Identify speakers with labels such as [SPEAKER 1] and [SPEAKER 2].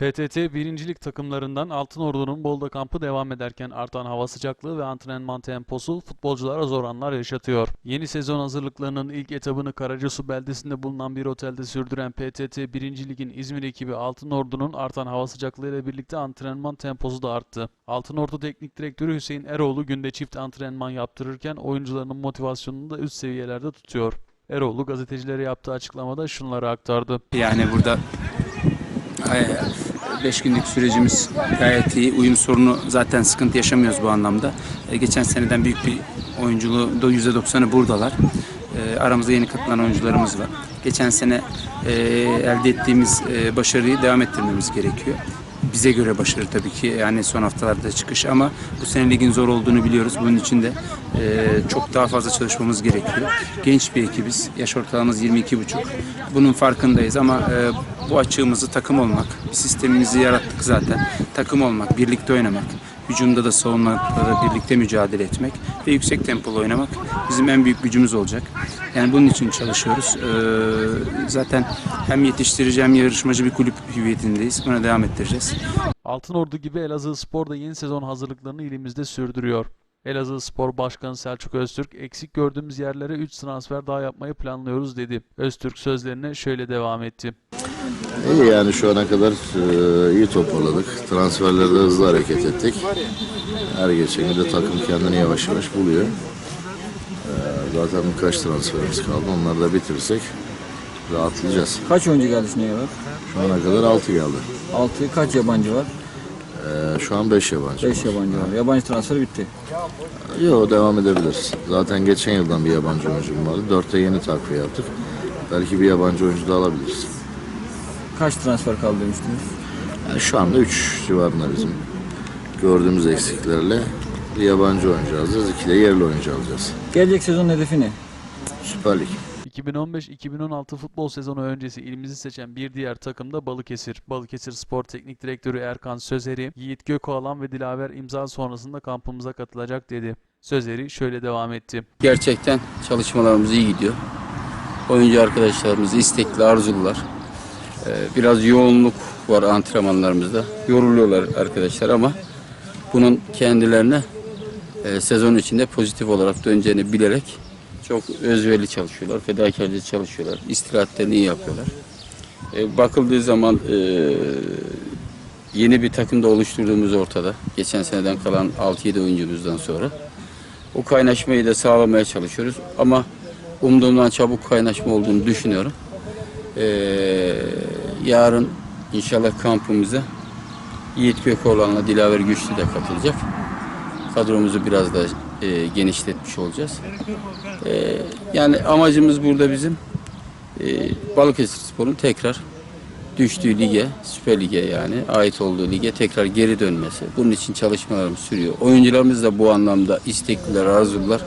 [SPEAKER 1] PTT birincilik takımlarından Altın Ordu'nun Bolda kampı devam ederken artan hava sıcaklığı ve antrenman temposu futbolculara zor anlar yaşatıyor. Yeni sezon hazırlıklarının ilk etabını Karacasu beldesinde bulunan bir otelde sürdüren PTT 1. Lig'in İzmir ekibi Altın Ordu'nun artan hava sıcaklığıyla birlikte antrenman temposu da arttı. Altın Ordu Teknik Direktörü Hüseyin Eroğlu günde çift antrenman yaptırırken oyuncularının motivasyonunu da üst seviyelerde tutuyor. Eroğlu gazetecilere yaptığı açıklamada şunları aktardı.
[SPEAKER 2] Yani burada 5 günlük sürecimiz gayet iyi. Uyum sorunu zaten sıkıntı yaşamıyoruz bu anlamda. E, Geçen seneden büyük bir oyunculuğu da %90'ı buradalar. E, Aramızda yeni katılan oyuncularımız var. Geçen sene e, elde ettiğimiz e, başarıyı devam ettirmemiz gerekiyor. Bize göre başarı tabii ki yani son haftalarda çıkış ama bu sene ligin zor olduğunu biliyoruz. Bunun için de e, çok daha fazla çalışmamız gerekiyor. Genç bir ekibiz. Yaş ortalamamız 22,5. Bunun farkındayız ama e, bu açığımızı takım olmak, bir sistemimizi yarattık zaten. Takım olmak, birlikte oynamak, hücumda da savunmada da birlikte mücadele etmek ve yüksek tempolu oynamak bizim en büyük gücümüz olacak. Yani bunun için çalışıyoruz. Ee, zaten hem yetiştirici hem yarışmacı bir kulüp hüviyetindeyiz. Buna devam ettireceğiz.
[SPEAKER 1] Altın Ordu gibi Elazığ Spor da yeni sezon hazırlıklarını ilimizde sürdürüyor. Elazığ Spor Başkanı Selçuk Öztürk, eksik gördüğümüz yerlere 3 transfer daha yapmayı planlıyoruz dedi. Öztürk sözlerine şöyle devam etti.
[SPEAKER 3] İyi yani şu ana kadar e, iyi toparladık. Transferlerde hızlı hareket ettik. Her geçen gün de takım kendini yavaş yavaş buluyor. E, zaten birkaç transferimiz kaldı. Onları da bitirirsek rahatlayacağız.
[SPEAKER 4] Kaç oyuncu geldi şimdiye kadar?
[SPEAKER 3] Şu ana kadar 6 geldi.
[SPEAKER 4] 6 kaç yabancı var?
[SPEAKER 3] E, şu an 5 yabancı.
[SPEAKER 4] 5 yabancı var. Yabancı transferi bitti.
[SPEAKER 3] Yok devam edebiliriz. Zaten geçen yıldan bir yabancı oyuncum vardı. 4'te yeni takviye yaptık. Belki bir yabancı oyuncu da alabiliriz.
[SPEAKER 4] Kaç transfer kaldı demiştiniz?
[SPEAKER 3] Yani şu anda 3 civarında bizim gördüğümüz eksiklerle bir yabancı oyuncu alacağız. iki de yerli oyuncu alacağız.
[SPEAKER 4] Gelecek sezon hedefi ne?
[SPEAKER 3] Süper Lig.
[SPEAKER 1] 2015-2016 futbol sezonu öncesi ilimizi seçen bir diğer takım da Balıkesir. Balıkesir Spor Teknik Direktörü Erkan Sözeri, Yiğit Gökoğlan ve Dilaver imza sonrasında kampımıza katılacak dedi. Sözeri şöyle devam etti.
[SPEAKER 2] Gerçekten çalışmalarımız iyi gidiyor. Oyuncu arkadaşlarımız istekli, arzulular. Ee, Biraz yoğunluk var antrenmanlarımızda. Yoruluyorlar arkadaşlar ama bunun kendilerine e, sezon içinde pozitif olarak döneceğini bilerek çok özverili çalışıyorlar, fedakarlıcı çalışıyorlar. İstirahatlerini iyi yapıyorlar. E, bakıldığı zaman e, yeni bir takım da oluşturduğumuz ortada. Geçen seneden kalan 6-7 oyuncumuzdan sonra. O kaynaşmayı da sağlamaya çalışıyoruz. Ama umduğumdan çabuk kaynaşma olduğunu düşünüyorum. Ee, yarın inşallah kampımıza Yiğit Gökoğlan'la Dilaver Güçlü de katılacak. Kadromuzu biraz da e, genişletmiş olacağız. Ee, yani amacımız burada bizim e, Balıkesir Spor'un tekrar düştüğü lige, Süper Lig'e yani ait olduğu lige tekrar geri dönmesi. Bunun için çalışmalarımız sürüyor. Oyuncularımız da bu anlamda istekliler, arzulular.